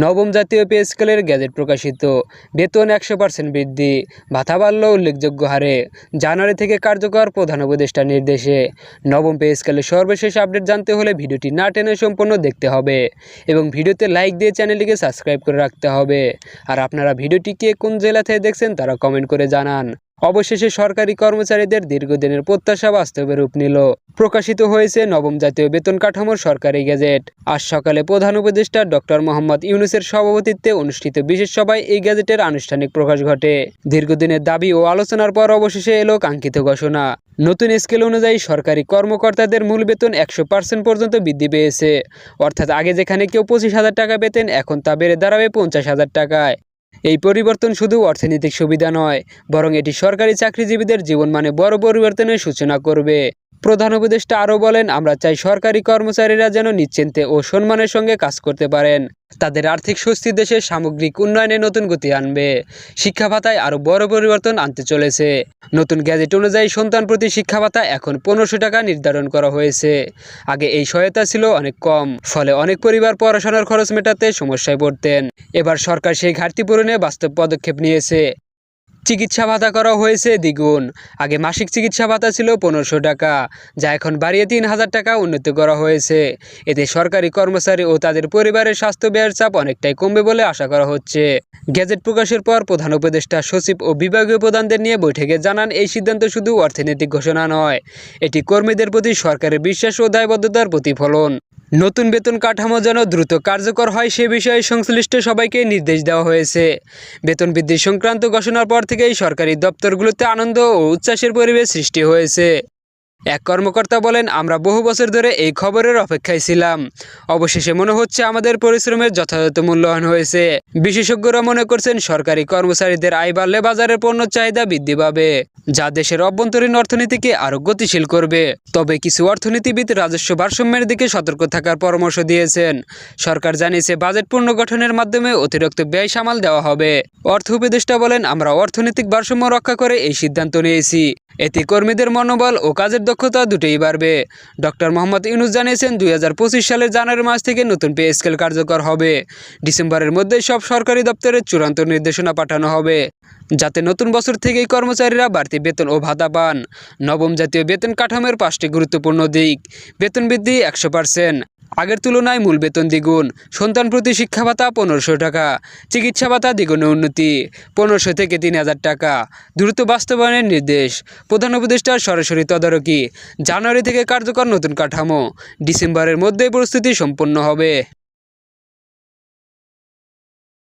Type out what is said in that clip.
নবম জাতীয় পে স্কেলের গ্যাজেট প্রকাশিত। বেতন একশো পার্সেন্ট বৃদ্ধি। ভাতা বাড়ল উল্লেখযোগ্য হারে। জানুয়ারি থেকে কার্যকর প্রধান উপদেষ্টার নির্দেশে। নবম পে স্কেলের সর্বশেষ আপডেট জানতে হলে ভিডিওটি না টেনে সম্পূর্ণ দেখতে হবে এবং ভিডিওতে লাইক দিয়ে চ্যানেলটিকে সাবস্ক্রাইব করে রাখতে হবে। আর আপনারা ভিডিওটি কে কোন জেলা থেকে দেখছেন তারা কমেন্ট করে জানান। অবশেষে সরকারি কর্মচারীদের দীর্ঘদিনের প্রত্যাশা বাস্তবে রূপ নিল। প্রকাশিত হয়েছে নবম জাতীয় বেতন কাঠামোর সরকারি গেজেট আজ সকালে প্রধান উপদেষ্টা ডক্টর মোহাম্মদ ইউনুসের সভাপতিত্বে অনুষ্ঠিত বিশেষ সভায় এই গেজেটের আনুষ্ঠানিক প্রকাশ ঘটে। দীর্ঘদিনের দাবি ও আলোচনার পর অবশেষে এলো কাঙ্ক্ষিত ঘোষণা। নতুন স্কেল অনুযায়ী সরকারি কর্মকর্তাদের মূল বেতন একশো পার্সেন্ট পর্যন্ত বৃদ্ধি পেয়েছে। অর্থাৎ আগে যেখানে কেউ পঁচিশ হাজার টাকা পেতেন, এখন তা বেড়ে দাঁড়াবে পঞ্চাশ হাজার টাকায়। এই পরিবর্তন শুধু অর্থনৈতিক সুবিধা নয়, বরং এটি সরকারি চাকরিজীবীদের জীবনমানে বড় পরিবর্তনের সূচনা করবে। প্রধান উপদেষ্টা আরও বলেন, আমরা চাই সরকারি কর্মচারীরা যেন নিশ্চিন্তে ও সম্মানের সঙ্গে কাজ করতে পারেন। তাদের আর্থিক স্বস্তি দেশের সামগ্রিক উন্নয়নে নতুন গতি আনবে। শিক্ষা ভাতায় আরও বড় পরিবর্তন আনতে চলেছে। নতুন গ্যাজেট অনুযায়ী সন্তান প্রতি শিক্ষা ভাতা এখন পনেরোশো টাকা নির্ধারণ করা হয়েছে। আগে এই সহায়তা ছিল অনেক কম, ফলে অনেক পরিবার পড়াশোনার খরচ মেটাতে সমস্যায় পড়তেন। এবার সরকার সেই ঘাটতি পূরণে বাস্তব পদক্ষেপ নিয়েছে। চিকিৎসা ভাতা করা হয়েছে দ্বিগুণ। আগে মাসিক চিকিৎসা ভাতা ছিল পনেরোশো টাকা, যা এখন বাড়িয়ে তিন হাজার টাকা উন্নতি করা হয়েছে। এতে সরকারি কর্মচারী ও তাদের পরিবারের স্বাস্থ্য ব্যয়ের চাপ অনেকটাই কমবে বলে আশা করা হচ্ছে। গ্যাজেট প্রকাশের পর প্রধান উপদেষ্টা, সচিব ও বিভাগীয় প্রধানদের নিয়ে বৈঠকে জানান, এই সিদ্ধান্ত শুধু অর্থনৈতিক ঘোষণা নয়, এটি কর্মীদের প্রতি সরকারের বিশ্বাস ও দায়বদ্ধতার প্রতিফলন। নতুন বেতন কাঠামো যেন দ্রুত কার্যকর হয় সে বিষয়ে সংশ্লিষ্ট সবাইকে নির্দেশ দেওয়া হয়েছে। বেতন বৃদ্ধি সংক্রান্ত ঘোষণার পর থেকেই সরকারি দপ্তরগুলোতে আনন্দ ও উচ্ছ্বাসের পরিবেশ সৃষ্টি হয়েছে। এক কর্মকর্তা বলেন, আমরা বহু বছর ধরে এই খবরের অপেক্ষায় ছিলাম। অবশেষে মনে হচ্ছে আমাদের পরিশ্রমের যথাযথ মূল্যায়ন হয়েছে। বিশেষজ্ঞরা মনে করছেন, সরকারি কর্মচারীদের আয় বাড়লে বাজারের পণ্য চাহিদা বৃদ্ধি পাবে, যা দেশের অভ্যন্তরীণ অর্থনীতিকে আরও গতিশীল করবে। তবে কিছু অর্থনীতিবিদ রাজস্ব ভারসাম্যের দিকে সতর্ক থাকার পরামর্শ দিয়েছেন। সরকার জানিয়েছে, বাজেট পুনর্গঠনের মাধ্যমে অতিরিক্ত ব্যয় সামাল দেওয়া হবে। অর্থ উপদেষ্টা বলেন, আমরা অর্থনৈতিক ভারসাম্য রক্ষা করে এই সিদ্ধান্ত নিয়েছি। এতে কর্মীদের মনোবল ও কাজের দক্ষতা দুটোই বাড়বে। ডক্টর মোহাম্মদ ইউনুস জানিয়েছেন, দুই হাজার পঁচিশ সালের জানুয়ারি মাস থেকে নতুন পে স্কেল কার্যকর হবে। ডিসেম্বরের মধ্যে সব সরকারি দপ্তরের চূড়ান্ত নির্দেশনা পাঠানো হবে, যাতে নতুন বছর থেকেই কর্মচারীরা বাড়তি বেতন ও ভাতা পান। নবম জাতীয় বেতন কাঠামোর পাঁচটি গুরুত্বপূর্ণ দিক। বেতন বৃদ্ধি একশো পার্সেন্ট। আগের তুলনায় মূল বেতন দ্বিগুণ। সন্তান প্রতি শিক্ষা ভাতা পনেরোশো টাকা, চিকিৎসা ভাতা দ্বিগুণে উন্নতি পনেরোশো থেকে তিন হাজার টাকা। দ্রুত বাস্তবায়নের নির্দেশ। প্রধান উপদেষ্টার সরাসরি তদারকি। জানুয়ারি থেকে কার্যকর নতুন কাঠামো। ডিসেম্বরের মধ্যেই প্রস্তুতি সম্পন্ন হবে।